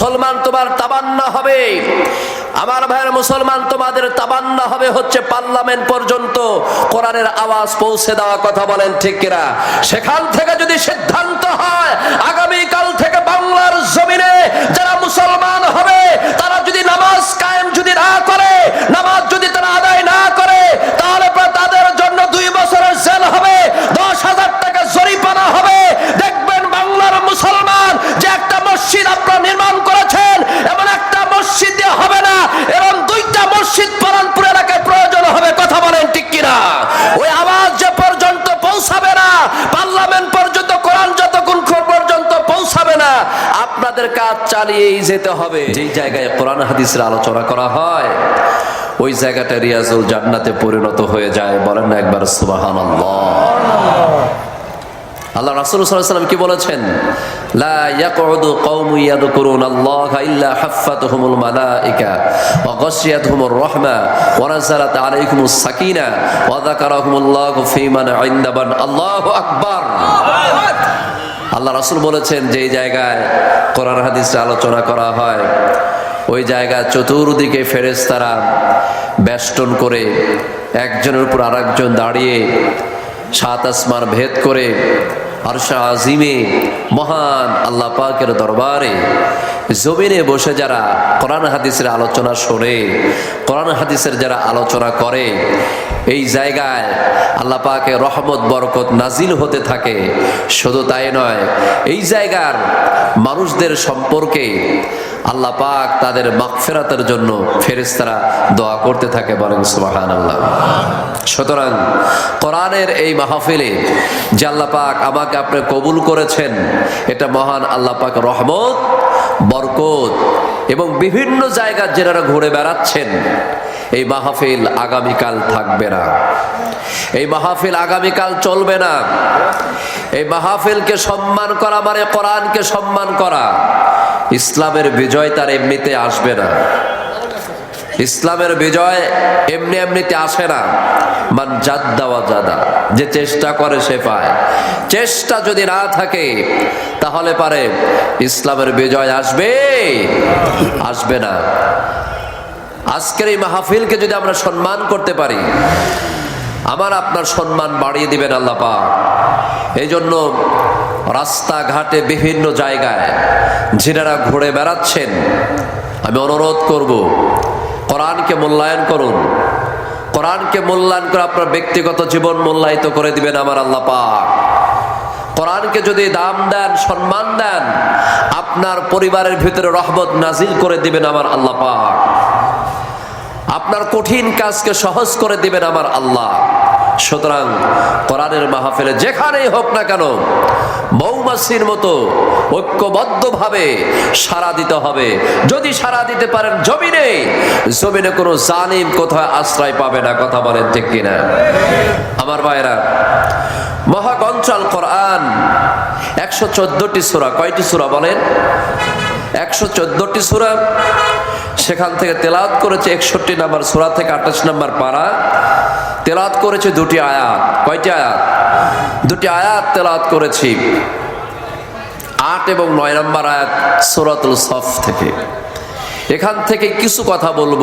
মুসলমান তোমার তাবান্না হবে। আমার ভাইয়ের মুসলমান তোমাদের তাবান্না হবে হচ্ছে পার্লামেন্ট পর্যন্ত কোরআনের আওয়াজ পৌঁছে দেওয়া কথা বলেন ঠিক কিনা। সেখান থেকে যদি সিদ্ধান্ত হয় আগামী কাল থেকে বাংলার জমিনে যারা মুসলমান হবে, তারা যদি নামাজ কায়েম যদি না করে, নামাজ যদি তারা আদায় না করে, তাহলে তাদের জন্য দুই বছরের জেল হবে, দশ হাজার টাকা জরিমানা হবে। বাংলার মুসলমান যে একটা মসজিদ আপনারা নির্মাণ করেছেন, এমন একটা মসজিদ দিয়ে হবে না, এবং দুইটা মসজিদ পরানপুর এলাকায় প্রয়োজন হবে, কথা বলেন ঠিক কিনা? ওই আওয়াজ যে পর্যন্ত পৌঁছাবে না, পার্লামেন্ট পর্যন্ত, কোরআন যতক্ষণ পর্যন্ত পৌঁছাবে না, আপনাদের কাজ চালিয়েই যেতে হবে। যেই জায়গায় কোরআন হাদিসের আলোচনা করা হয়, ওই জায়গাটা রিয়াজুল জান্নাতে পরিণত হয়ে যায়, বলেন একবার সুবাহান আল্লাহ রাসূল সাল্লাম কি বলেছেন? লা ইয়াকউদু কওমু ইয়াযকুরুন আল্লাহ ইল্লা হাফফাতুহুমুল মালাইকা ওয়া গাশিয়াতুহুমুর রাহমা ওয়া নাযালাত আলাইকুমুস সাকিনা ওয়া যাকারাহুমুল্লাহু ফীমান ইনদাবান আল্লাহু আকবার। আল্লাহ রাসূল বলেছেন যে জায়গায় কোরআন হাদিসে আলোচনা করা হয়, ওই জায়গা চতুর্দিকে ফেরেশতারা বেষ্টন করে একজনের উপর আরেকজন দাঁড়িয়ে সাত আসমান ভেদ করে আরশা আজিমে মহান আল্লাহ পাকের দরবারে জমিনে বসে যারা কোরআন হাদিসের আলোচনা শোনে, কোরআন হাদিসের যারা আলোচনা করে, এই জায়গায় আল্লাহ পাকে রহমত, বরকত নাজিল হতে থাকে। শুধু তাই নয়, এই জায়গার মানুষদের সম্পর্কে আল্লাহ পাক তাদের মাগফেরাতের জন্য ফেরেশতারা দোয়া করতে থাকে বলেন সুবাহান আল্লাহ সুতরাং কোরআনের এই মাহফিলে যে আল্লাহ পাক আমাকে আপনি কবুল করেছেন, এটা মহান আল্লাহ পাক রহমত, বরকত এবং বিভিন্ন জায়গা যেনারা ঘুরে বেড়াচ্ছেন, এই মাহফিল আগামীকাল থাকবে না। এই মাহফিল আগামীকাল চলবে না। এই মাহফিলকে সম্মান করা মানে কোরআনকে সম্মান করা। ইসলামের বিজয় তার এমনিতে আসবে না। ইসলামের বিজয় এমনি এমনিতে আসে না। মান জাদ দেওয়া জাদা, যে চেষ্টা করে সে পায়। চেষ্টা যদি না থাকে, তাহলে পারে ইসলামের বিজয় আসবে আসবে না। আজকের এই মাহফিলকে যদি আমরা সম্মান করতে পারি আমার আপনার সম্মান বাড়িয়ে দিবেন আল্লাহ পাক। এই জন্য রাস্তাঘাটে বিভিন্ন জায়গায় যিনারা ঘুরে বেড়াচ্ছেন। আমি অনুরোধ করব, কোরআনকে মূল্যায়ন করুন। কোরআনকে মূল্যায়ন করে আপনার ব্যক্তিগত জীবন মূল্যায়িত করে দিবেন আমার আল্লাহ পাক। কোরআনকে যদি দাম দেন, সম্মান দেন, আপনার পরিবারের ভিতরে রহমত নাজিল করে দিবেন আমার আল্লাহ পাক। আপনার কঠিন কাজকে সহজ করে দিবেন আমার আল্লাহ। সুতরাং কোরআনের মাহফিলে যেখানেই হোক না কেন, মৌমাছির মতো ঐক্যবদ্ধভাবে সারা দিতে হবে। যদি সারা দিতে পারেন জমিনে জমিনে কোনো জালিম কোথায় আশ্রয় পাবে না, কথা বলেন ঠিক কিনা? আমার ভাইরা মহাগঞ্চল কোরআন একশো চোদ্দটি সুরা, কয়টি সুরা বলেন? একশো চোদ্দটি সুরা। সেখান থেকে তেলাত করেছে একষট্টি নাম্বার সুরা থেকে আঠাশ নাম্বার পাড়া তেলাত করেছে দুটি আয়াত। কয়টি আয়াত? দুটি আয়াত তেলাত করেছি। আট এবং নয় নম্বর আয়াত সুরাতুল সফ থেকে। এখান থেকে কিছু কথা বলব।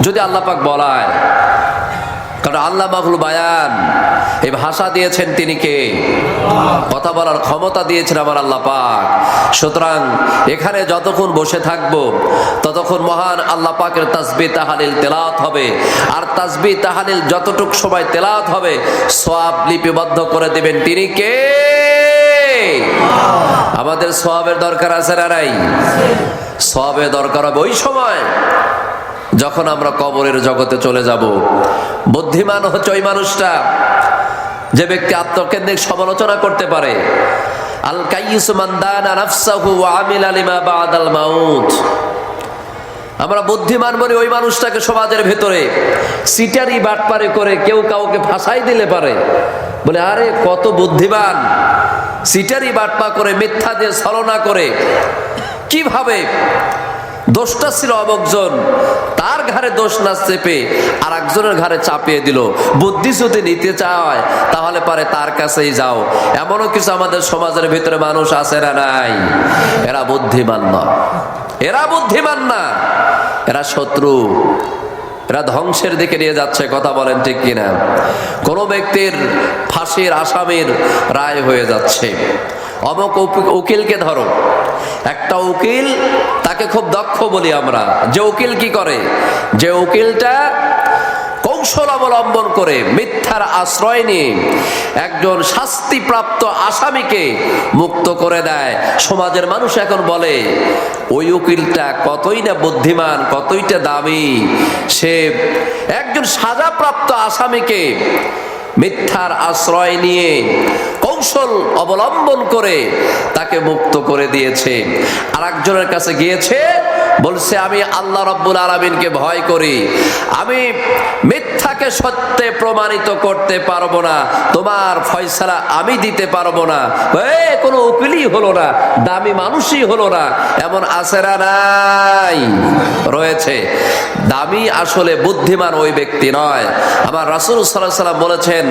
যদি আল্লাহ পাক বলায় কারণ আল্লাহ মাহুল বায়ান। এই ভাষা দিয়েছেন তিনি কে? কথা বলার ক্ষমতা দিয়েছেন আমার আল্লাহ পাক। সুতরাং এখানে যতক্ষণ বসে থাকব, ততক্ষণ মহান আল্লাহ পাকের তাসবি তাহালিল তেলাওয়াত হবে। আর তাসবি তাহালিল যতটুক সময় তেলাওয়াত হবে, সওয়াব লিপিবদ্ধ করে দেবেন তিনি কে? আমাদের সওয়াবের দরকার আছে না নাই? সওয়াবের দরকার হবে ওই সময়। যখন আমরা কবরের জগতে চলে যাব, বুদ্ধিমান হচ্ছে ওই মানুষটা যে ব্যক্তি আত্মকেন্দ্রিক সমালোচনা করতে পারে। আল কাইয়ুসু দানা নাফসাহু ওয়া আমিলা লিমা বাদাল মাউত। আমরা বুদ্ধিমান বলি ওই মানুষটাকে সমাজের ভেতরে সিটারি বাটপারে করে কেউ কাউকে ফাঁসাই দিলে পারে। বলে, আরে, কত বুদ্ধিমান। সিটারি বাটপা করে, মিথ্যা দিয়ে ছলনা করে। কীভাবে দোষটা ছিল অবকজন। তার ঘাড়ে দোষ না চেপে আর একজনের ঘাড়ে চাপিয়ে দিল। বুদ্ধি যদি নিতে চায়, তাহলে পারে তার কাছেই যাও। এমনও কিছু আমাদের সমাজের ভিতরে মানুষ আছে না নাই? এরা বুদ্ধিমান না। এরা বুদ্ধিমান না। এরা শত্রু। এরা ধ্বংসের দিকে নিয়ে যাচ্ছে, কথা বলেন ঠিক কিনা? কোনো ব্যক্তির ফাঁসির আসামির রায় হয়ে যাচ্ছে। অমক উকিলকে ধরো। একটা উকিল তাকে খুব দক্ষ বলি আমরা। যে উকিল কি করে? যে উকিলটা কৌশল অবলম্বন করে মিথ্যার আশ্রয় নিয়ে একজন শাস্তিপ্রাপ্ত আসামিকে মুক্ত করে দেয়। সমাজের মানুষ এখন বলে, ওই উকিলটা কতই না বুদ্ধিমান কতইটা দামি। সে একজন সাজাপ্রাপ্ত আসামিকে মিথ্যার আশ্রয় নিয়ে কৌশল অবলম্বন করে তাকে মুক্ত করে দিয়েছে। আর কাছে গিয়েছে বলছে, আমি আল্লাহ রব্বুল আলমিনকে ভয় করি। আমি মিথ্যাকে সত্যে প্রমাণিত করতে পারব না। তোমার ফয়সালা আমি দিতে পারব না। কোনো উকিলই হলো না, দামি মানুষই হলো না। এমন আসেরা নাই, রয়েছে। দামি আসলে বুদ্ধিমান ওই ব্যক্তি নয়। আমার রাসূল আলাইহি সাল্লাম বলেছেন,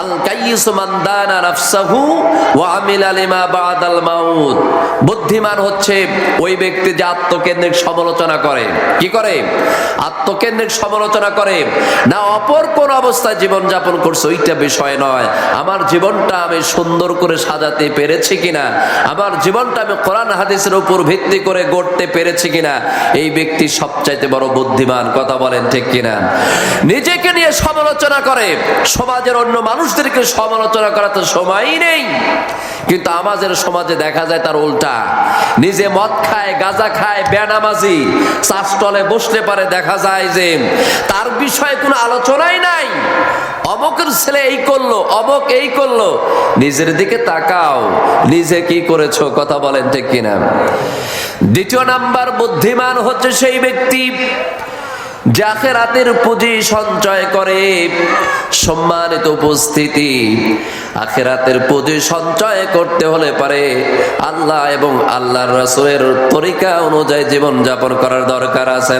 আল কাইয়িসু মান দানা নাফসাহু ওয়া আমিলা লিমা বাদাল মাউত। বুদ্ধিমান হচ্ছে ওই ব্যক্তি যে আত্মকেন্দ্রিক সমালোচনা করে। কি করে? আত্মকেন্দ্রিক সমালোচনা করে। না, অপর কোন অবস্থায় জীবন যাপন করছে, ওইটা বিষয় নয়। আমার জীবনটা আমি সুন্দর করে সাজাতে পেরেছি কিনা? আমার জীবনটা আমি কোরআন হাদিসের উপর ভিত্তি করে গড়তে পেরেছি কিনা? এই ব্যক্তি সবচাইতে বড় বুদ্ধিমান, কথা বলেন ঠিক কিনা? নিজেকে নিয়ে সমালোচনা করে। সমাজের অন্য মানুষদেরকে সমালোচনা করার তো সময়ই নেই। কিন্তু আমাদের সমাজে দেখা যায় তার উল্টা। নিজে মদ খায়, গাঁজা খায়, বেনামাজি চাষটলে বসতে পারে, দেখা যায় যে তার বিষয়ে কোনো আলোচনাই নাই। অমকের ছেলে এই করল, অমক এই করল। নিজের দিকে তাকাও, নিজে কি করেছ, কথা বলেন ঠিক কিনা। দ্বিতীয় নাম্বার, বুদ্ধিমান হচ্ছে সেই ব্যক্তি যাকে রাতের পুঁজি সঞ্চয় করে সম্মানিত উপস্থিতি। আখেরাতের পুঁজি সঞ্চয় করতে হলে পারে আল্লাহ এবং আল্লাহর রাসূলের তরিকা অনুযায়ী জীবন যাপন করার দরকার আছে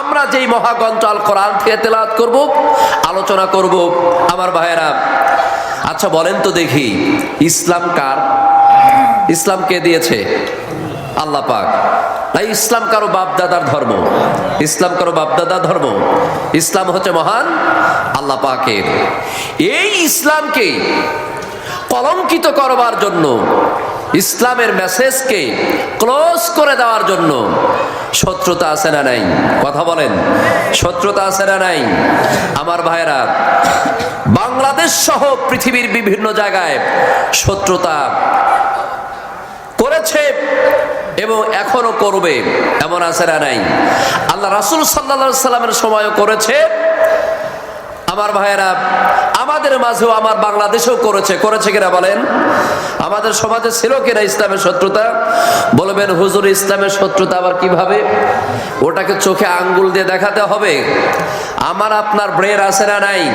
আমরা যেই মহাগ্রন্থ আল কোরআন থেকে তেলাওয়াত করব, আলোচনা করব, আমার ভাইয়েরা আচ্ছা বলেন তো দেখি, ইসলাম কার? ইসলাম কে দিয়েছে? আল্লাহ পাক। তাই ইসলাম কারও বাপদাদার ধর্ম। ইসলাম কারও বাপদাদার ধর্ম। ইসলাম হচ্ছে মহান আল্লাহ পাকের। এই ইসলামকে কলঙ্কিত করবার জন্য, ইসলামের মেসেজকে ক্লোজ করে দেওয়ার জন্য শত্রুতা আছে না নাই? কথা বলেন, শত্রুতা আছে না নাই? আমার ভাইরা বাংলাদেশ সহ পৃথিবীর বিভিন্ন জায়গায় শত্রুতা করেছে এবং এখনও করবে, এমন আছে না নাই। আল্লাহ রাসুল সাল্লা সাল্লামের সময়ও করেছে। আমার ভাইয়েরা, আমাদের মাঝেও আমার বাংলাদেশেও করেছে। করেছে কিনা বলেন? আমাদের সমাজে ছিল কিনা ইসলামের শত্রুতা? বলবেন, হুজুর, ইসলামের শত্রুতা আবার কীভাবে? ওটাকে চোখে আঙ্গুল দিয়ে দেখাতে হবে। আমার, আপনার ব্রেন আছে না নাই?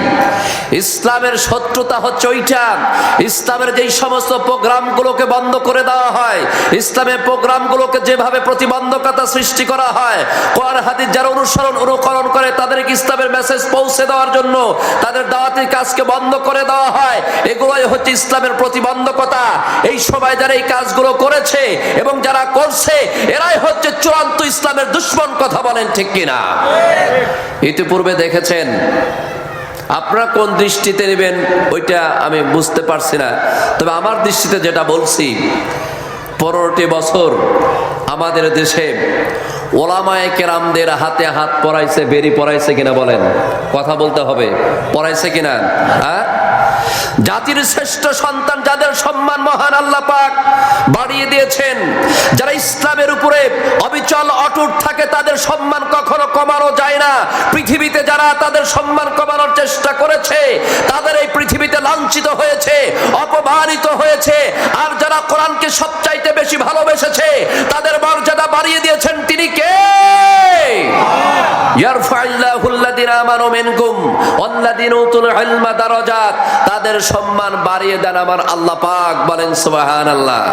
ইসলামের শত্রুতা হচ্ছে ওইটা। ইসলামের যেই সমস্ত প্রোগ্রামগুলোকে বন্ধ করে দেওয়া হয়, ইসলামের প্রোগ্রামগুলোকে যেভাবে প্রতিবন্ধকতা সৃষ্টি করা হয়, কোরআন, হাদিস যারা অনুসরণ, অনুকরণ করে, তাদেরকে ইসলামের মেসেজ পৌঁছে দেওয়ার জন্য, তাদের দাওয়াতের কাজকে বন্ধ করে দেওয়া হয়। এগুলোই হচ্ছে ইসলামের প্রতিবন্ধকতা। এই সময় যারা এই কাজগুলো করেছে এবং যারা করছে, এরাই হচ্ছে চূড়ান্ত ইসলামের দুশ্মন, কথা বলেন ঠিক কিনা? ইতিপূর্বে দেখেছেন, আপনারা কোন দৃষ্টিতে নেবেন ওইটা আমি বুঝতে পারছি না। তবে আমার দৃষ্টিতে যেটা বলছি, পনেরোটি বছর আমাদের দেশে ওলামায়ে কেরামদের হাতে হাত পরাইছে, বেরি পরাইছে কিনা বলেন? কথা বলতে হবে। পরাইছে কিনা? হ্যাঁ? জাতির শ্রেষ্ঠ সন্তান যাদের সম্মান মহান আল্লাহ পাক বাড়িয়ে দিয়েছেন, যারা ইসলামের উপরে অবিচল, অটুট থাকে, তাদের সম্মান কখনো কমানো যায় না। পৃথিবীতে যারা তাদের সম্মান কমানোর চেষ্টা করেছে, তাদের এই পৃথিবীতে লাঞ্ছিত হয়েছে, অপমানিত হয়েছে। আর যারা কোরআনকে সবচাইতে বেশি ভালোবেসেছে, তাদের মর্যাদা বাড়িয়ে দিয়েছেন তিনি কে? তাদের সম্মান বাড়িয়ে দেন আমার আল্লাহ পাক, বলেন সুবহানাল্লাহ।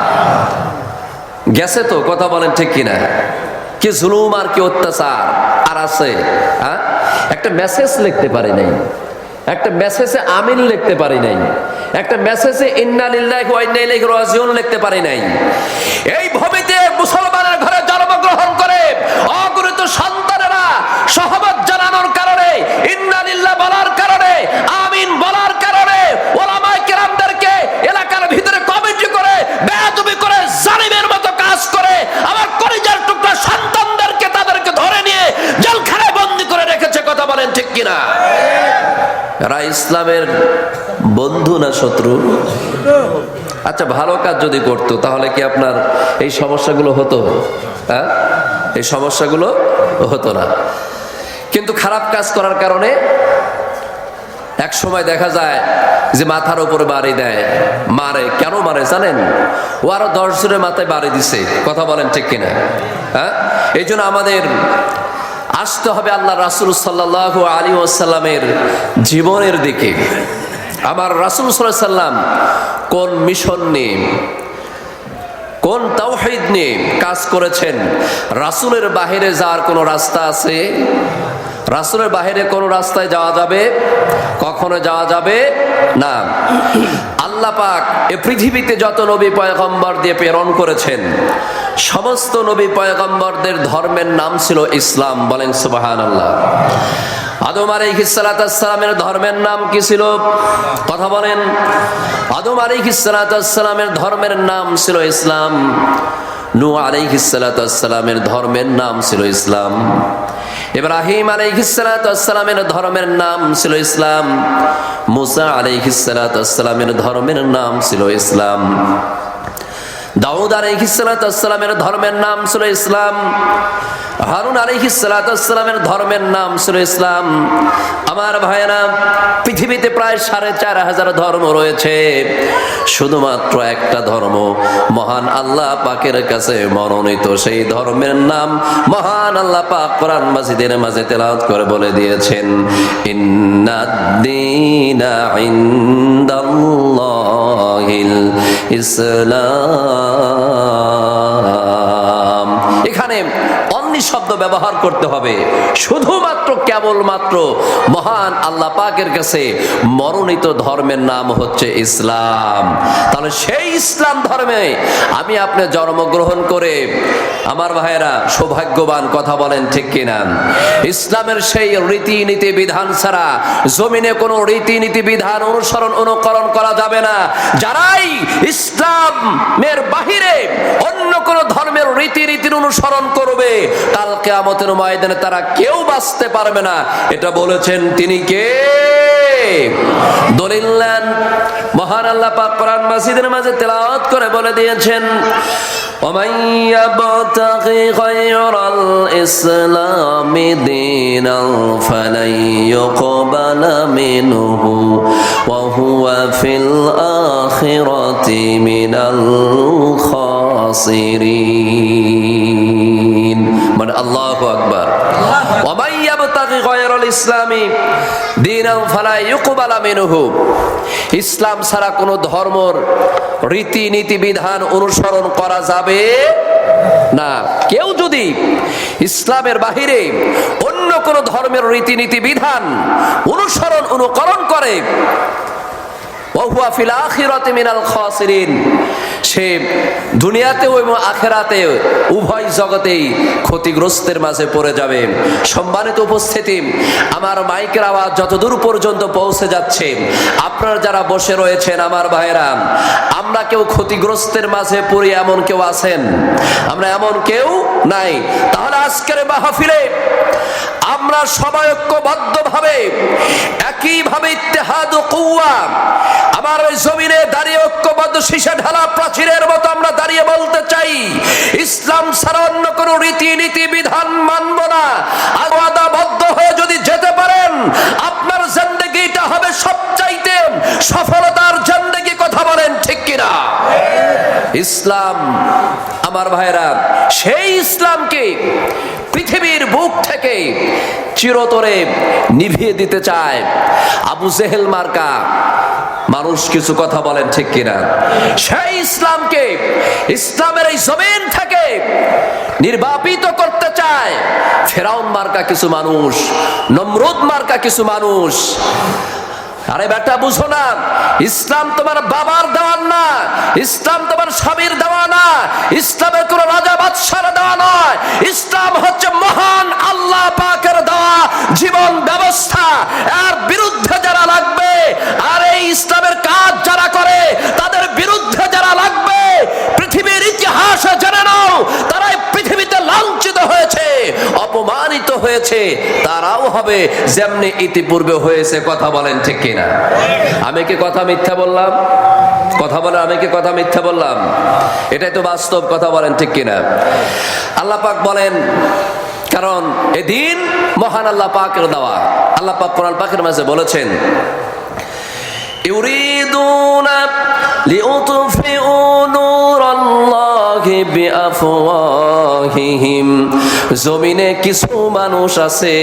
গেছে তো, কথা বলেন ঠিক কিনা? কি জুলুম আর কি অত্যাচার? আর আছে হ্যাঁ? একটা মেসেজ লিখতে পারে নাই। একটা মেসেজে আমিন লিখতে পারি নাই। একটা মেসেজে ইন্নালিল্লাহি ওয়া ইন্না ইলাইহি রাজিউন লিখতে পারি নাই। এই ভূমিতে মুসলমানের ঘরে জন্মগ্রহণ করে অগণিত সন্তানেরা সহমত জানানোর কারণে, ইন্নালিল্লাহ বলার কারণে, আমিন বলার কারণে ওলামায়ে কেরামদেরকে এলাকার ভিতরে কমিটি করে, বেয়াদবি করে, জালিমের মতো কাজ করে, আমার কলিজার টুকরা সন্তানদেরকে তাদেরকে ধরে নিয়ে জেলখানায় বন্দি করে রেখেছে, কথা বলেন ঠিক কিনা? এরা ইসলামের বন্ধু না শত্রু? আচ্ছা ভালো কাজ যদি করতো, তাহলে কি আপনার এই সমস্যাগুলো হতো? হ্যাঁ? এই সমস্যাগুলো হতো না। কিন্তু খারাপ কাজ করার কারণে এক সময় দেখা যায় যে মাথার উপরে বাড়ি দেয়। মারে। কেন মারে জানেন? ও আরও দশ জনের মাথায় বাড়ি দিছে। কথা বলেন ঠিক কিনা? হ্যাঁ? এই জন্য আমাদের আসতে হবে আল্লাহ রাসুল সাল্লাহ আলী ওয়াসাল্লামের জীবনের দিকে। আমার রাসুল সাল্লাম কোন মিশন নিয়ে কোন তাওহিদ নিয়ে কাজ করেছেন? রাসুলের বাহিরে যাওয়ার কোনো রাস্তা আছে? রাসুলের বাহিরে কোনো রাস্তায় যাওয়া যাবে? কখনো যাওয়া যাবে? না। আল্লাহ পাক এ পৃথিবীতে যত নবী পয়গম্বর দিয়ে প্রেরণ করেছেন, সমস্ত নবী পয়গম্বরদের ধর্মের নাম ছিল ইসলাম। বলেন সুবাহান আল্লাহ আদম আলাইহিসসালামের ধর্মের নাম কি ছিল? কথা বলেন। আদম আলাইহিসসালামের ধর্মের নাম ছিল ইসলাম। নু আলাইহিসসালামের ধর্মের নাম ছিল ইসলাম। ইব্রাহিম আলাইহিসসালামের ধর্মের নাম ছিল ইসলাম। মুসা আলাইহিসসালামের ধর্মের নাম ছিল ইসলাম। দাউদ আলাইহিসসালামের ধর্মের নাম ছিল ইসলাম, হারুন আলাইহিসসালামের ধর্মের নাম ছিল ইসলাম। আমার ভাইয়েরা, পৃথিবীতে প্রায় সাড়ে চার হাজার ধর্ম রয়েছে। শুধুমাত্র একটা ধর্ম, মহান আল্লাহ পাকের কাছে মনোনীত। সেই ধর্মের নাম মহান আল্লাহ পাক কোরআন মাজিদের মাঝে তেলাওয়াত করে বলে দিয়েছেন, ইন্নাদ্দিনা ইনদাল্লাহিল ইসলাম। এখানে অন্নি শব্দ ব্যবহার করতে হবে। শুধুমাত্র কেবলমাত্র মহান আল্লাহ পাকের কাছে মনোনীত ধর্মের নাম হচ্ছে ইসলাম। তাহলে সেই ইসলাম ধর্মে আমি আপনি জন্মগ্রহণ করে আমার ভাইয়েরা সৌভাগ্যবান কথা বলেন ঠিক কিনা? ইসলামের সেই রীতিনীতি বিধান ছাড়া জমিনে কোনো রীতিনীতি বিধান অনুসরণ অনুকরণ করা যাবে না। যারাই ইসলামের বাহিরে অন্য কোন ধর্মের রীতিনীতির অনুসরণ করবে, কাল কেয়ামতের ময়দানে তারা কেউ বাঁচতে পারবে না। এটা বলেছেন তিনি কে? দলিল্লান মহান আল্লাহ পাক কোরআন মাসিদের মাঝে তেলাওয়াত করে বলে দিয়েছেন ومن يبتغي غير الإسلام دينا فلن يقبل منه وهو في الآخرة من الخاسرين من الله أكبر ومن গায়রুল ফালা মিনহু। ইসলাম ছাড়া কোনো ধর্মর রীতি নীতি বিধান অনুসরণ করা যাবে না। কেউ যদি ইসলামের বাহিরে অন্য কোন ধর্মের রীতিনীতি বিধান অনুসরণ অনুকরণ করে, ওহুয়া ফিল আখিরাতে মিনাল খাসিরিন। সে দুনিয়াতেও এবং আখেরাতে উভয় জগতেই ক্ষতিগ্রস্তের মাঝে পড়ে যাবে। সম্মানিত উপস্থিতি, আমার মাইকের আওয়াজ যতদূর পর্যন্ত পৌঁছে যাচ্ছে, আপনারা যারা বসে রয়েছেন, আমার ভাইরা আমরা কেউ ক্ষতিগ্রস্তের মাঝে পড়ি এমন কেউ আছেন? আমরা এমন কেউ নাই। তাহলে আজকের মাহফিলে আমরা সবাই ঐক্যবদ্ধ ভাবে একইভাবে ইত্তেহাদ ও কৌয়া আমার ওই জমিনে দাঁড়িয়ে ঐক্যবদ্ধ শীষে ঢালা প্রাচীরের মতো আমরা দাঁড়িয়ে বলতে চাই, ইসলাম ছাড়া অন্য কোনো রীতিনীতি, বিধান মানব না। আদাবদ্ধ হয়ে যদি যেতে পারেন, আপনার জিন্দগিটা হবে সবচাইতে সফলতার জিন্দগি, কথা বলেন ঠিক কিনা? ইসলাম, আমার ভাইরা সেই ইসলামকে পৃথিবীর বুক থেকে চিরতরে নিভিয়ে দিতে চায় আবু জেহেল মার্কা। মানুষ কিছু কথা বলেন ঠিক কিনা? সেই ইসলামকে ইসলামের এই জমিন থেকে নির্বাপিত করতে চায় ফেরাউন মার্কা কিছু মানুষ, নমরুদ মার্কা কিছু মানুষ। আরে বেটা, বুঝো না। ইসলাম তোমার বাবার দেওয়ার না। ইসলাম তোমার স্বামীর দেওয়া না। ইসলামের কোন রাজা বাদশার দেওয়া নয়। ইসলাম হচ্ছে মহান আল্লাহ পাকের দেওয়া জীবন ব্যবস্থা। এর বিরুদ্ধে যারা লাগবে, আর এই ইসলামের কাজ যারা করে, তাদের বিরুদ্ধে যারা লাগবে, পৃথিবীর ইতিহাস জেনে নাও তারা এই পৃথিবীতে লাঞ্ছিত হয়েছে। অপমানিত হয়েছে, তারাও হবে যেমনি ইতিপূর্বে হয়েছে, কথা বলেন ঠিক কিনা? আমি কি কথা মিথ্যা বললাম? কথা বলে আমি কি কথা মিথ্যা বললাম? এটাই তো বাস্তব, কথা বলেন ঠিক কিনা? আল্লাহ পাক বলেন, কারণ এদিন মহান আল্লাহ পাকের দেওয়া, আল্লাহ পাক কোরআন পাকের মাঝে বলেছেন, ইউরিদুনা লিউতুফিউ নূরাল্লাহ জমিনে কিছু মানুষ আছে,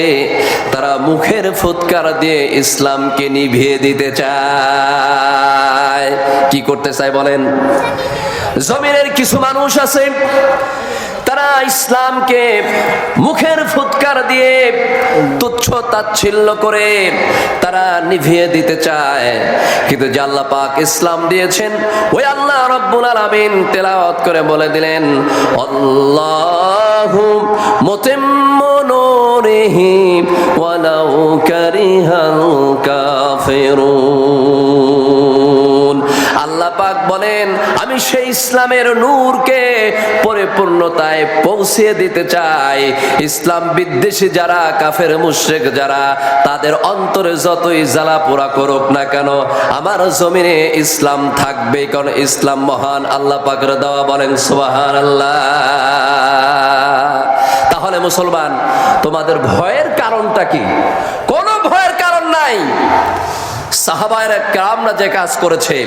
তারা মুখের ফুৎকার দিয়ে ইসলামকে নিভিয়ে দিতে চায়। কি করতে চায় বলেন? জমিনের কিছু মানুষ আছে ইসলামকে মুখের ফুৎকার দিয়ে তুচ্ছ তাচ্ছিল্য করে তারা নিভিয়ে দিতে চায়। কিন্তু আল্লাহ পাক ইসলাম দিয়েছেন, ওই আল্লাহ রব্বুল আলামিন তেলাওয়াত করে বলে দিলেন, আল্লাহু মুতিম্মু ওয়ালাউ কারিহাল কাফিরুন। পাক বলেন, আমি সেই ইসলামের নূরকে পরিপূর্ণতায় পৌঁছে দিতে চাই। ইসলাম বিদ্বেষী যারা, কাফের মুশরিক যারা, তাদের অন্তরে যতই জ্বালা পোড়া করুক না কেন, আমার জমিনে ইসলাম থাকবে, কারণ ইসলাম মহান আল্লাহ পাকের দেওয়া বলেন সুবাহান আল্লাহ তাহলে মুসলমান, তোমাদের ভয়ের কারণটা কি? কোনো ভয়ের কারণ নাই। সাহাবায়রা কামরা যে কাজ করেছে,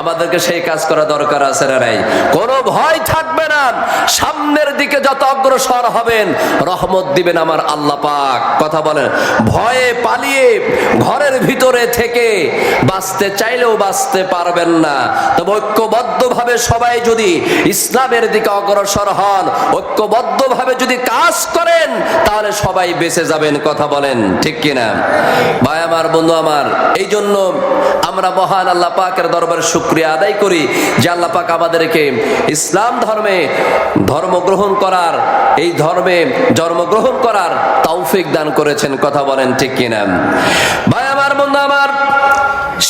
আমাদেরকে সেই কাজ করা দরকার আছে না নাই? কোনো ভয় থাকবে না। সামনের দিকে যত অগ্রসর হবেন, রহমত দিবেন আমার আল্লাহ পাক। কথা বলেন, ভয়ে পালিয়ে ঘরের ভিতরে থেকে বাঁচতে চাইলেও বাঁচতে পারবেন না। তবে ঐক্যবদ্ধভাবে সবাই যদি ইসলামের দিকে অগ্রসর হন, ঐক্যবদ্ধভাবে যদি কাজ করেন, তাহলে সবাই বেঁচে যাবেন, কথা বলেন, ঠিক কিনা? ভাই, আমার বন্ধু আমার এই জন্য আমরা মহান আল্লাহ পাকের দরবারে শুক্রিয়া আদায় করি যে আল্লাহ পাক আমাদেরকে ইসলাম ধর্মে ধর্ম গ্রহণ করার, এই ধর্মে জন্মগ্রহণ করার তৌফিক দান করেছেন, কথা বলেন ঠিক কিনা? ভাই আমার, বন্ধু আমার,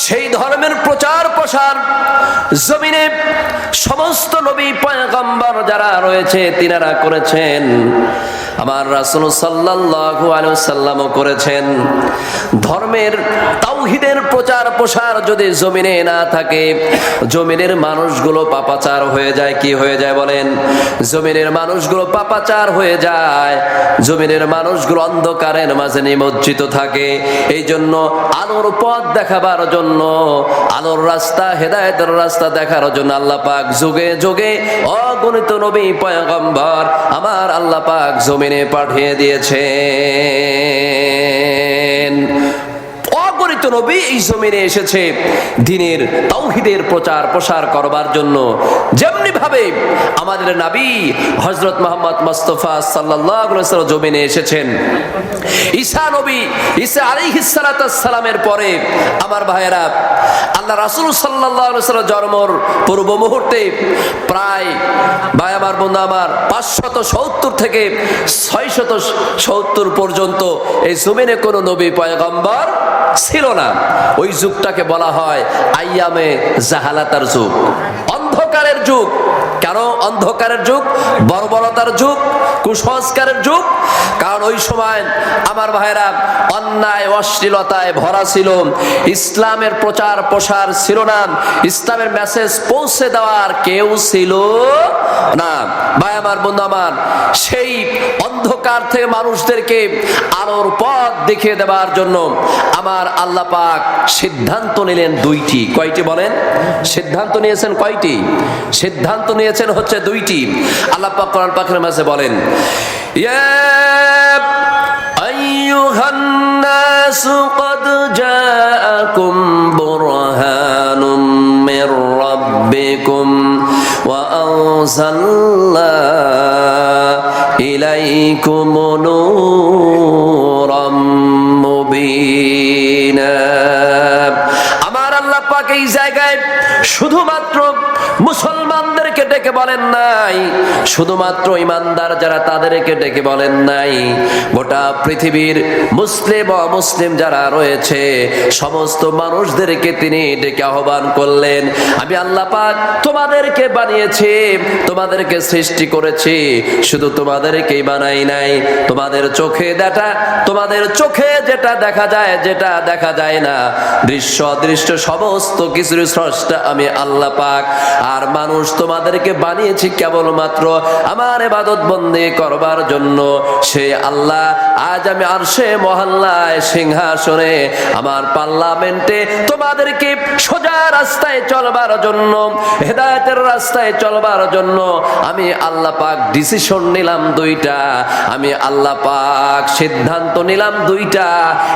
সেই ধর্মের প্রচার প্রসার জমিনে সমস্ত নবী পয়গম্বর যারা রয়েছে, তিনারা করেছেন। আমার রাসুল সাল্লাহ আলু সাল্লামও করেছেন। ধর্মের তাওহিদের প্রচার প্রসার যদি জমিনে না থাকে, জমিনের মানুষগুলো পাপাচার হয়ে যায়, কি হয়ে যায় বলেন? জমিনের মানুষগুলো পাপাচার হয়ে যায়, জমিনের মানুষগুলো অন্ধকারের মাঝে নিমজ্জিত থাকে। এই জন্য আলোর পথ দেখাবার জন্য, আলোর রাস্তা, হেদায়তের রাস্তা দেখার জন্য আল্লাহ পাক যুগে যুগে অগণিত নবী পয়গম্বর আমার আল্লাহ পাক জমিনে পাঠিয়ে অগণিত নবী এই জমিনে এসেছে দিনের তৌহিদের প্রচার প্রসার করবার জন্য। যেমনি ভাবে আমাদের নাবী হজরত মোহাম্মদ মুস্তফা সাল্লাহ জমিনে এসেছেন। ঈসা নবী, ঈসা আলিহিসালামের পরে আমার ভাইয়েরা, আল্লাহ রাসুল সাল্লাহ জন্মর পূর্ব মুহূর্তে প্রায়, ভাই আমার বন্ধু আমার, পাঁচশত সত্তর থেকে ছয়শত সত্তর পর্যন্ত এই জমিনে কোনো নবী পয়গম্বর ছিল না। ওই যুগটাকে বলা হয় আইয়ামে জাহালাতার যুগ। অন্ধকারের যুগ। কেন অন্ধকারের যুগ, বর্বরতার যুগ, কুসংস্কারের যুগ? কারণ ওই সময় আমার ভাইরা অন্যায়, অশ্লীলতায় ভরা ছিল। ইসলামের প্রচার প্রসার ছিল না। ইসলামের মেসেজ পৌঁছে দেওয়ার কেউ ছিল না। ভাই আমার, বন্ধু আমার, সেই অন্ধকার থেকে মানুষদেরকে আলোর পথ দেখিয়ে দেওয়ার জন্য আমার আল্লাহ পাক সিদ্ধান্ত নিলেন দুইটি। কয়টি বলেন? সিদ্ধান্ত নিয়েছেন কয়টি? সিদ্ধান্ত নিয়েছেন হচ্ছে দুইটি আল্লাহ পাক কোরআন পাকের মাঝে বলেন ইয়া أيها الناس قد جاءكم برهان من ربكم وأنزلنا إليكم نورا ডেকে বলেন নাই। শুধুমাত্র ইমানদার যারা তাদেরকে ডেকে বলেন নাই। গোটা পৃথিবীর মুসলিম অমুসলিম যারা রয়েছে, সমস্ত মানুষদেরকে তিনি ডেকে আহ্বান করলেন। আমি আল্লাহ পাক তোমাদেরকে বানিয়েছি, তোমাদেরকে সৃষ্টি করেছি, শুধু তোমাদেরকেই বানাই নাই। তোমাদের চোখে দেখা তোমাদের চোখে যেটা দেখা যায়, যেটা দেখা যায় না। দৃশ্য অদৃশ্য সমস্ত কিছুর স্রষ্টা আমি আল্লাহ পাক। আর মানুষ তোমাদেরকে বানিয়েছি কেবলমাত্র আমার এবাদত বন্দি করবার জন্য। সে আল্লাহ, আজ আমি আর সে মহল্লায় সিংহাসনে আমার পার্লামেন্টে তোমাদেরকে সোজা রাস্তায় চলবার জন্য, হেদায়তের রাস্তায় চলবার জন্য আমি আল্লাহ পাক ডিসিশন নিলাম দুইটা। আমি আল্লাহ পাক সিদ্ধান্ত নিলাম দুইটা।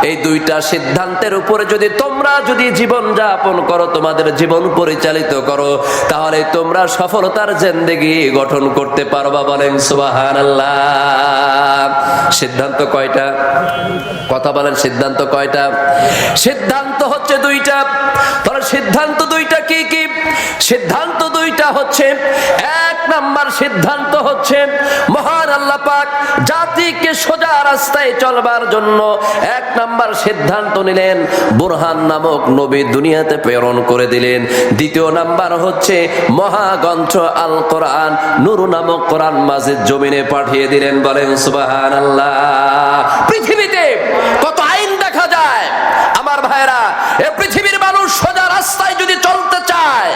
এই দুইটা সিদ্ধান্তের উপরে যদি তোমরা যদি জীবন যাপন করো, তোমাদের জীবন পরিচালিত করো, তাহলে তোমরা সফলতার জেন্দেগি গঠন করতে পারবা বলেন সুবাহান সিদ্ধান্ত কয়টা? কথা বলেন, সিদ্ধান্ত কয়টা? সিদ্ধান্ত হচ্ছে দুইটা। তাহলে সিদ্ধান্ত দুইটা কি কি? সিদ্ধান্ত দুইটা হচ্ছে, এক নাম্বার সিদ্ধান্ত হচ্ছে, মহান আল্লাহ পাক জাতিকে সোজা রাস্তায় চলবার জন্য এক নাম্বার সিদ্ধান্ত নিলেন, বুরহান নামক নবী দুনিয়াতে প্রেরণ করে দিলেন। দ্বিতীয় নাম্বার হচ্ছে, মহাগ্রন্থ আল কোরআন নুরু নামক কোরআন মাঝে জমিনে পাঠিয়ে দিলেন, বলেন সুবাহান আল্লাহ পৃথিবীতে কত আইন দেখা যায়। আমার ভাইরা, এ পৃথিবীর মানুষ সোজা রাস্তায় যদি চলতে চায়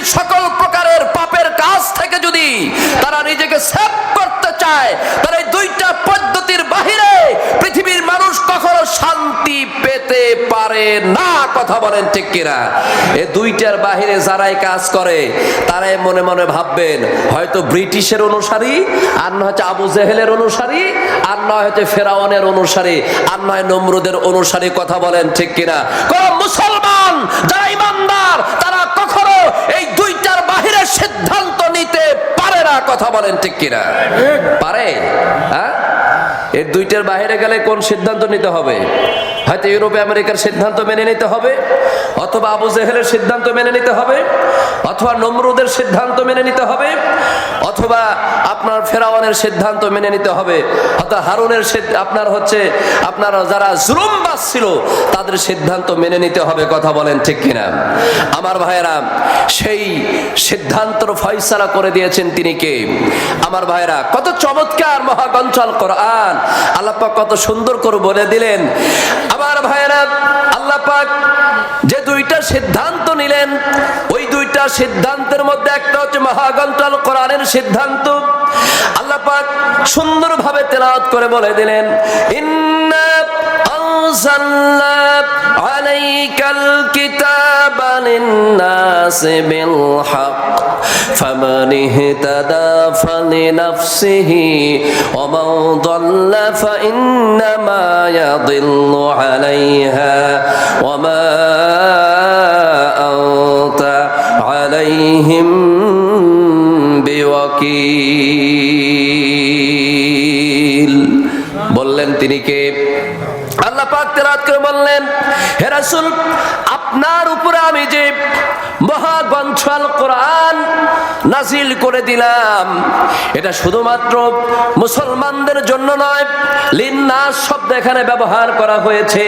পৃথিবীর সকল প্রকারের পাপের কাজ থেকে যদি তারা নিজেকে সেভ করতে চায় তারা এই দুইটা পদ্ধতির বাহিরে পৃথিবীর মানুষ কখনো শান্তি পেতে পারে না। কথা বলেন ঠিক কিনা? এ দুইটার বাহিরে যারাই কাজ করে, তারাই মনে মনে ভাববেন, হয়তো ব্রিটিশের অনুসারী, আর না হচ্ছে আবু জেহেলের অনুসারী, আর নয় হচ্ছে ফেরাওয়ানের অনুসারী, আর নয় নমরুদের অনুসারী। কথা বলেন ঠিক কিনা? কোন মুসলমান, যারা ইমানদার সিদ্ধান্ত নিতে পারে না কথা বলেন ঠিক কিনা? পারে? হ্যাঁ? এর দুইটার বাইরে গেলে কোন সিদ্ধান্ত নিতে হবে? হয়তো ইউরোপে আমেরিকার সিদ্ধান্ত মেনে নিতে হবে, অথবা আবু জেহেলের সিদ্ধান্ত মেনে নিতে হবে, অথবা নমরুদের সিদ্ধান্ত মেনে নিতে হবে, অথবা আপনার ফেরাওয়ানের সিদ্ধান্ত মেনে নিতে হবে, অথবা হারুনের আপনার হচ্ছে, আপনার যারা জুলুমবাজ ছিল, তাদের সিদ্ধান্ত মেনে নিতে হবে, কথা বলেন ঠিক কিনা? আমার ভাইয়েরা, সেই সিদ্ধান্তর ফয়সালা করে দিয়েছেন তিনি কে? আমার ভাইয়েরা, কত চমৎকার মহাগঞ্চল কোরআন, আল্লাহ পাক কত সুন্দর করে বলে দিলেন। আমার ভাইরা আল্লাহ পাক যে দুইটা সিদ্ধান্ত নিলেন, ওই দুইটা সিদ্ধান্তের মধ্যে একটা হচ্ছে মহাগন্তাল কোরআনের সিদ্ধান্ত। আল্লাহ পাক সুন্দরভাবে তেলাওয়াত করে বলে দিলেন, ইন্না أنزلنا عليك الكتاب للناس بالحق فمن اهتدى فلنفسه ومن ضل فإنما يضل عليها وما أنت عليهم بوكيل বললেন তিনি কে আল্লাহ পাক তেলাওয়াত করে বললেন হে রাসূল আপনার উপরে আমি যে মহাগ্রন্থ কোরআন নাজিল করে দিলাম, এটা শুধুমাত্র মুসলমানদের জন্য নয়, লিন্নাস শব্দ এখানে ব্যবহার করা হয়েছে।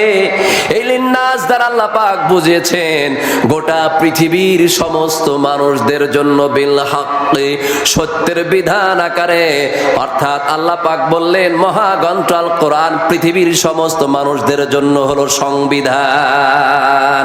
এই লিন্নাস দ্বারা আল্লাহ পাক বুঝিয়েছেন, গোটা পৃথিবীর সমস্ত মানুষদের জন্য বিল হাক্কে সত্যের বিধান আকারে। অর্থাৎ আল্লাহ পাক বললেন মহাগ্রন্থ আল কোরআন পৃথিবীর সমস্ত মানুষদের জন্য হলো সংবিধান।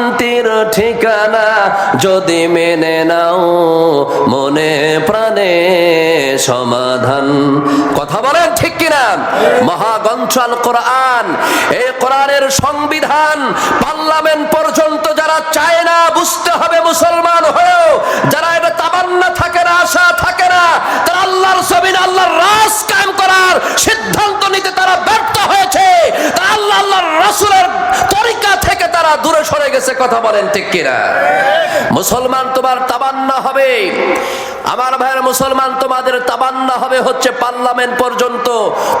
শান্তির ঠিকানা যদি মেনে নাও, মনে প্রাণে সমাধান। কথা বলেন ঠিক কিনা? মহাগ্রন্থ আল কোরআন, এই কোরআনের সংবিধান পার্লামেন্ট পর্যন্ত যারা চায় না, বুঝতে হবে মুসলমান হয়েও, যারা এটা তাবান্না থাকে না, আশা থাকে না, তারা আল্লাহর জমিন, আল্লাহর রাজ কায়েম করার সিদ্ধান্ত নিতে তারা ব্যর্থ হয়েছে। তারা আল্লাহ, আল্লাহর রাসূলের দূরে সরে গেছে, কথা বলেন ঠিক কিনা? মুসলমান তোমার তাবান্না হবে। আমার ভাইয়ের মুসলমান তোমাদের তাবান্না হবে হচ্ছে পার্লামেন্ট পর্যন্ত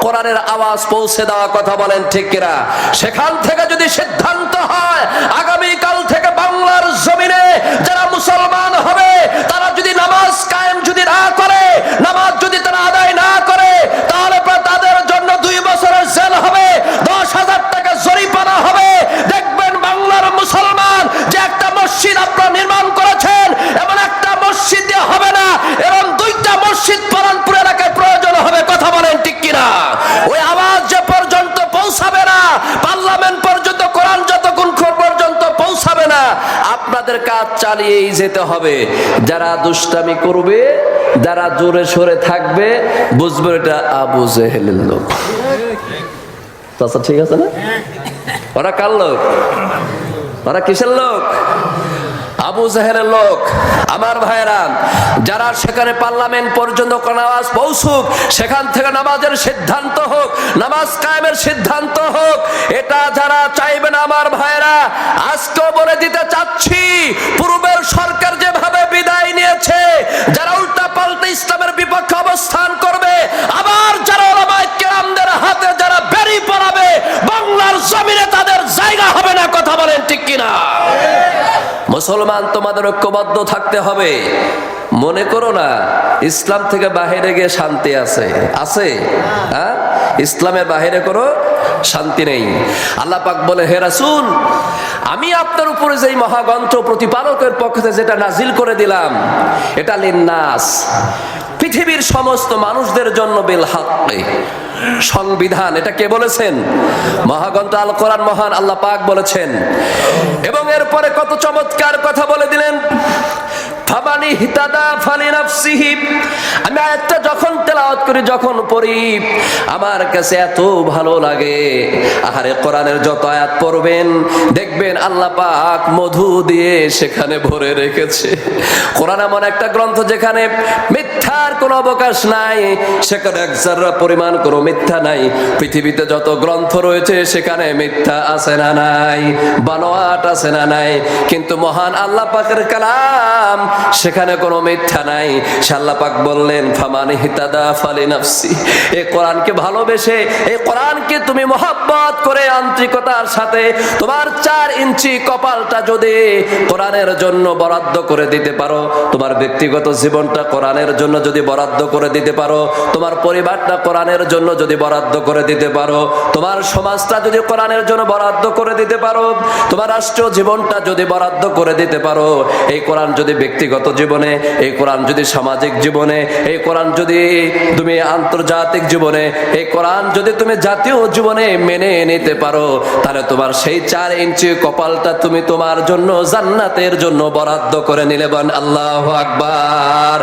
কোরআনের আওয়াজ পৌঁছে দেওয়া, কথা বলেন ঠিক কিনা? সেখান থেকে যদি সিদ্ধান্ত হয় আগামী কাল থেকে বাংলার জমিনে যারা মুসলমান হবে, তারা যদি নামাজ কায়েম যদি না করে, নামাজ যদি তারা আদায় না করে, তাহলে তাদের জন্য দুই বছরের জেল হবে, দশ হাজার টাকা জরিমানা হবে। মুসলমান যে একটা মসজিদ আপনারা নির্মাণ করেছেন, এমন একটা মসজিদ দিয়ে হবে না এবং দুইটা মসজিদ পরানপুর এলাকায় প্রয়োজন হবে, কথা বলেন ঠিক কিনা? ওই আওয়াজ যে পর্যন্ত পৌঁছাবে না, পার্লামেন্ট পর্যন্ত, কোরআন যতক্ষণ পর্যন্ত পৌঁছাবে না, আপনাদের কাজ চালিয়েই যেতে হবে। যারা দুষ্টামি করবে, যারা জোরে সরে থাকবে, বুঝবে এটা আবু জেহেলের লোক। চাচা, ঠিক আছে না? ওরা কার লোক? ওরা কিসের লোক? আবু জাহেরের লোক, আমার ভাইরা যারা সেখানে পার্লামেন্ট পর্যন্ত আওয়াজ পৌঁছুক, সেখান থেকে নামাজের সিদ্ধান্ত হোক, নামাজ কায়েমের সিদ্ধান্ত হোক, এটা যারা চাইবেন আমার ভাইরা আজকেও বলে দিতে চাচ্ছি, পূর্বের সরকার যেভাবে বিদায় নিয়েছে, যারা উল্টা পাল্টা ইসলামের বিপক্ষে অবস্থান করবে, আবার যারা ওলামায়ে কেরামদের হাতে যারা বেরি পড়াবে বাংলার জমিনে তাদের জায়গা হবে না, কথা বলেন ঠিক কিনা? মুসলমান তোমাদের ঐক্যবদ্ধ থাকতে হবে। মনে করো না, ইসলাম থেকে বাহিরে গিয়ে শান্তি আছে? আছে? হ্যাঁ? ইসলামের বাহিরে করো শান্তি নেই। আল্লাহ পাক বলে, হে রাসূল, আমি আপনার উপরে যেই মহাগ্রন্থ প্রতিপালকের পক্ষ যেটা নাজিল করে দিলাম, এটা লিন্নাস। পৃথিবীর সমস্ত মানুষদের জন্য বেল হাক্কে। সংবিধান, এটা কে বলেছেন? মহাগ্রন্থ আল কোরআন মহান আল্লাহ পাক বলেছেন। এবং এরপরে কত চমৎকার কথা বলে দিলেন। ফাবানি হিতাদা ফালি নাফসিহি। আমি আয়াতটা যখন তেলাওয়াত করি, যখন পড়ি, আমার কাছে এত ভালো লাগে। আহারে কোরআনের যত আয়াত পড়বেন, দেখবেন আল্লাহ পাক মধু দিয়ে সেখানে ভরে রেখেছে। কোরআন এমন একটা গ্রন্থ যেখানে মিথ্যার কোনো অবকাশ নাই, সেখানে এক জাররা পরিমাণ কোনো মিথ্যা নাই। পৃথিবীতে যত গ্রন্থ রয়েছে, সেখানে মিথ্যা আছে না নাই, বানোয়াট আছে না নাই। কিন্তু মহান আল্লাহ পাকের কালাম সেখানে কোনো মিথ্যা নাই। পাক বললেন, ফামানি হিতাদা ফালি নাফসি। এই কোরআনকে ভালোবেসে, এই কোরআনকে তুমি মহাব্বত করে আন্তরিকতার সাথে তোমার চার ইঞ্চি কপালটা যদি কোরআনের জন্য বরাদ্দ করে দিতে পারো, তোমার ব্যক্তিগত জীবনটা কোরআনের জন্য যদি বরাদ্দ করে দিতে পারো, তোমার পরিবারটা কোরআনের জন্য যদি বরাদ্দ করে দিতে পারো, তোমার সমাজটা যদি কোরআনের জন্য বরাদ্দ করে দিতে পারো, তোমার রাষ্ট্র জীবনটা যদি বরাদ্দ করে দিতে পারো, এই কোরআন যদি ব্যক্তিগত জীবনে, এই কোরআন যদি সামাজিক জীবনে, এই কোরআন যদি তুমি আন্তর্জাতিক জীবনে, এই কোরআন যদি তুমি জাতীয় জীবনে মেনে নিতে পারো, তাহলে তোমার সেই চার ইঞ্চি কপালটা তুমি তোমার জন্য জান্নাতের জন্য বরাদ্দ করে নিলে বান আল্লাহ আকবার।